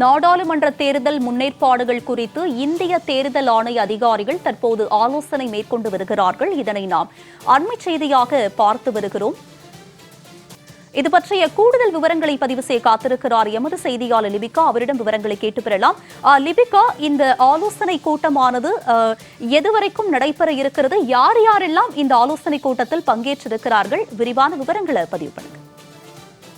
நாடாளுமன்ற தேர்தல் முன்னேற்பாடுகள் குறித்து இந்திய தேர்தல் ஆணைய அதிகாரிகள் தற்போது ஆலோசனை மேற்கொண்டு வருகிறார்கள். இதனை நாம் அண்மை செய்தியாக பார்த்து வருகிறோம். இது பற்றிய கூடுதல் விவரங்களை பதிவு செய்ய காத்திருக்கிறார் எமது செய்தியாளர் லிபிகா. அவரிடம் விவரங்களை கேட்டு பெறலாம். லிபிகா இந்த ஆலோசனை கூட்டமானது எதுவரைக்கும் நடைபெற இருக்கிறது? யார் யாரெல்லாம் இந்த ஆலோசனை கூட்டத்தில் பங்கேற்றிருக்கிறார்கள்? விரிவான விவரங்களை பதிவு பண்ணுங்க.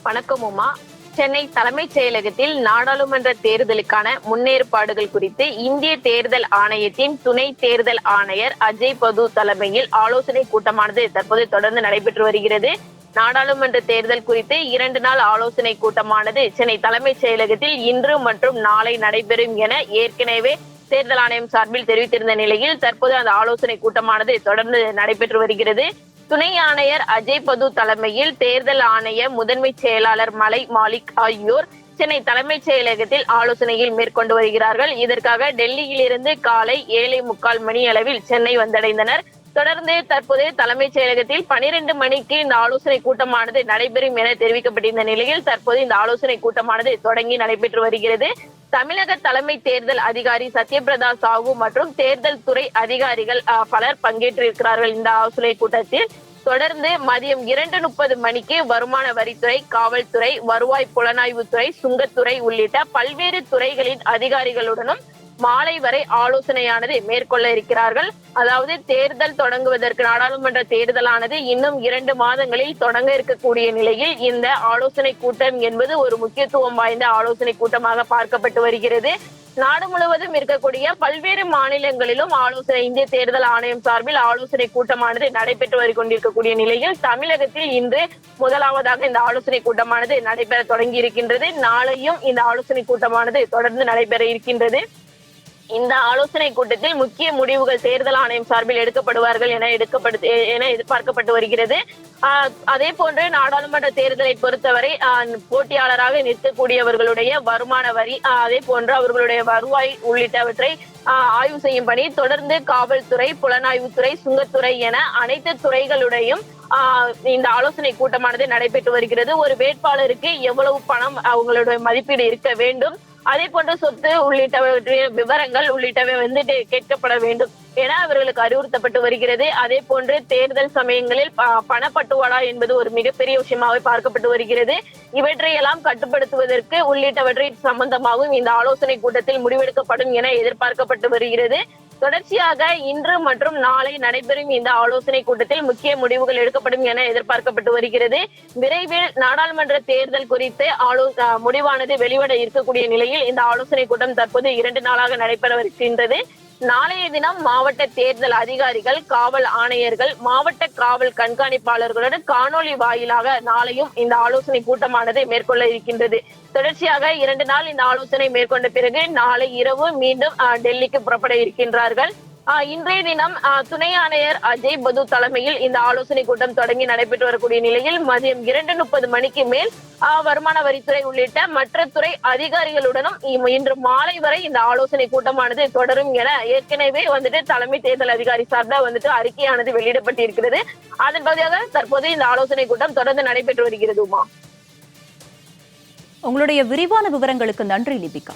வணக்கம் உமா. சென்னை தலைமைச் செயலகத்தில் நாடாளுமன்ற தேர்தலுக்கான முன்னேற்பாடுகள் குறித்து இந்திய தேர்தல் ஆணையத்தின் துணை தேர்தல் ஆணையர் அஜய் பது தலைமையில் ஆலோசனை கூட்டமானது தற்போது தொடர்ந்து நடைபெற்று வருகிறது. நாடாளுமன்ற தேர்தல் குறித்து இரண்டு நாள் ஆலோசனை கூட்டமானது சென்னை தலைமைச் செயலகத்தில் இன்று மற்றும் நாளை நடைபெறும் என ஏற்கனவே தேர்தல் ஆணையம் சார்பில் தெரிவித்திருந்த நிலையில் தற்போது அந்த ஆலோசனை கூட்டமானது தொடர்ந்து நடைபெற்று வருகிறது. துணை ஆணையர் அஜய் பது தலைமையில் தேர்தல் ஆணைய முதன்மை செயலாளர் மலை மாலிக் ஆகியோர் சென்னை தலைமைச் செயலகத்தில் ஆலோசனையில் மேற்கொண்டு வருகிறார்கள். இதற்காக டெல்லியிலிருந்து காலை ஏழை முக்கால் மணி அளவில் சென்னை வந்தடைந்தனர். தொடர்ந்து தற்போது தலைமைச் செயலகத்தில் பனிரெண்டு மணிக்கு இந்த ஆலோசனை கூட்டமானது நடைபெறும் என தெரிவிக்கப்பட்டிருந்த நிலையில் தற்போது இந்த ஆலோசனை கூட்டமானது தொடங்கி நடைபெற்று வருகிறது. தமிழக தலைமை தேர்தல் அதிகாரி சத்யபிரதா சாஹூ மற்றும் தேர்தல் துறை அதிகாரிகள் பலர் பங்கேற்றிருக்கிறார்கள் இந்த ஆலோசனை கூட்டத்தில். தொடர்ந்து மதியம் இரண்டு முப்பது மணிக்கு வருமான வரித்துறை காவல்துறை வருவாய் புலனாய்வுத்துறை சுங்கத்துறை உள்ளிட்ட பல்வேறு துறைகளின் அதிகாரிகளுடனும் மாலை வரை ஆலோசனையானது மேற்கொள்ள இருக்கிறார்கள். அதாவது தேர்தல் தொடங்குவதற்கு நாடாளுமன்ற தேர்தலானது இன்னும் இரண்டு மாதங்களில் தொடங்க இருக்கக்கூடிய நிலையில் இந்த ஆலோசனை கூட்டம் என்பது ஒரு முக்கியத்துவம் வாய்ந்த ஆலோசனை கூட்டமாக பார்க்கப்பட்டு வருகிறது. நாடு முழுவதும் இருக்கக்கூடிய பல்வேறு மாநிலங்களிலும் ஆலோசனை இந்திய தேர்தல் ஆணையம் சார்பில் ஆலோசனை கூட்டமானது நடைபெற்று வரை கொண்டிருக்கக்கூடிய நிலையில் தமிழகத்தில் இன்று முதலாவதாக இந்த ஆலோசனை கூட்டமானது நடைபெற தொடங்கி இருக்கின்றது நாளையும் இந்த ஆலோசனை கூட்டமானது தொடர்ந்து நடைபெற இருக்கின்றது. இந்த ஆலோசனை கூட்டத்தில் முக்கிய முடிவுகள் தேர்தல் ஆணையம் சார்பில் எடுக்கப்படுவார்கள் என எடுக்கப்படு என எதிர்பார்க்கப்பட்டு வருகிறது. அதே போன்று நாடாளுமன்ற தேர்தலை பொறுத்தவரை போட்டியாளராக நிற்கக்கூடியவர்களுடைய வருமான வரி அதே போன்று அவர்களுடைய வருவாய் உள்ளிட்டவற்றை ஆஹ் ஆய்வு செய்யும் பணி தொடர்ந்து காவல்துறை புலனாய்வுத்துறை சுங்கத்துறை என அனைத்து துறைகளுடையும் ஆஹ் இந்த ஆலோசனை கூட்டமானது நடைபெற்று வருகிறது. ஒரு வேட்பாளருக்கு எவ்வளவு பணம் அவங்களுடைய மதிப்பீடு இருக்க வேண்டும்? அதே போன்ற சொத்து உள்ளிட்டவற்றை விவரங்கள் உள்ளிட்டவை வந்துட்டு கேட்கப்பட வேண்டும். என அவர்களுக்கு அறிவுறுத்தப்பட்டு வருகிறது. அதே போன்று தேர்தல் சமயங்களில் பணப்பட்டுவாடா என்பது ஒரு மிகப்பெரிய விஷயமாக பார்க்கப்பட்டு வருகிறது. இவற்றையெல்லாம் கட்டுப்படுத்துவதற்கு உள்ளிட்டவற்றை சம்பந்தமாகவும் இந்த ஆலோசனை கூட்டத்தில் முடிவெடுக்கப்படும் என எதிர்பார்க்கப்பட்டு வருகிறது. தொடர்ச்சியாக இன்று மற்றும் நாளை நடைபெறும் இந்த ஆலோசனை கூட்டத்தில் முக்கிய முடிவுகள் எடுக்கப்படும் என எதிர்பார்க்கப்பட்டு வருகிறது. விரைவில் நாடாளுமன்ற தேர்தல் குறித்து ஆலோ முடிவானது வெளிவட இருக்கக்கூடிய நிலையில் இந்த ஆலோசனை கூட்டம் தற்போது இரண்டு நாளாக நடைபெறவிருக்கின்றது. நாளைய தினம் மாவட்ட தேர்தல் அதிகாரிகள் காவல் ஆணையர்கள் மாவட்ட காவல் கண்காணிப்பாளர்களுடன் காணொலி வாயிலாக நாளையும் இந்த ஆலோசனை கூட்டமானது மேற்கொள்ள இருக்கின்றது. தொடர்ச்சியாக இரண்டு நாள் இந்த ஆலோசனை மேற்கொண்ட பிறகு நாளை இரவு மீண்டும் டெல்லிக்கு புறப்பட இருக்கின்றார்கள். இன்றைய தினம் ஆஹ் துணை ஆணையர் அஜய் பது தலைமையில் இந்த ஆலோசனை கூட்டம் தொடங்கி நடைபெற்று வரக்கூடிய நிலையில் மதியம் இரண்டு முப்பது மணிக்கு மேல் ஆஹ் வருமான வரித்துறை உள்ளிட்ட மற்ற துறை அதிகாரிகளுடனும் இன்று மாலை வரை இந்த ஆலோசனை கூட்டமானது தொடரும் என ஏற்கனவே வந்துட்டு தலைமை தேர்தல் அதிகாரி சார்பில் வந்துட்டு அறிக்கையானது வெளியிடப்பட்டிருக்கிறது. அதன் பகுதியாக தற்போது இந்த ஆலோசனை கூட்டம் தொடர்ந்து நடைபெற்று வருகிறது உமா உங்களுடைய விரிவான விவரங்களுக்கு நன்றி லிபிகா.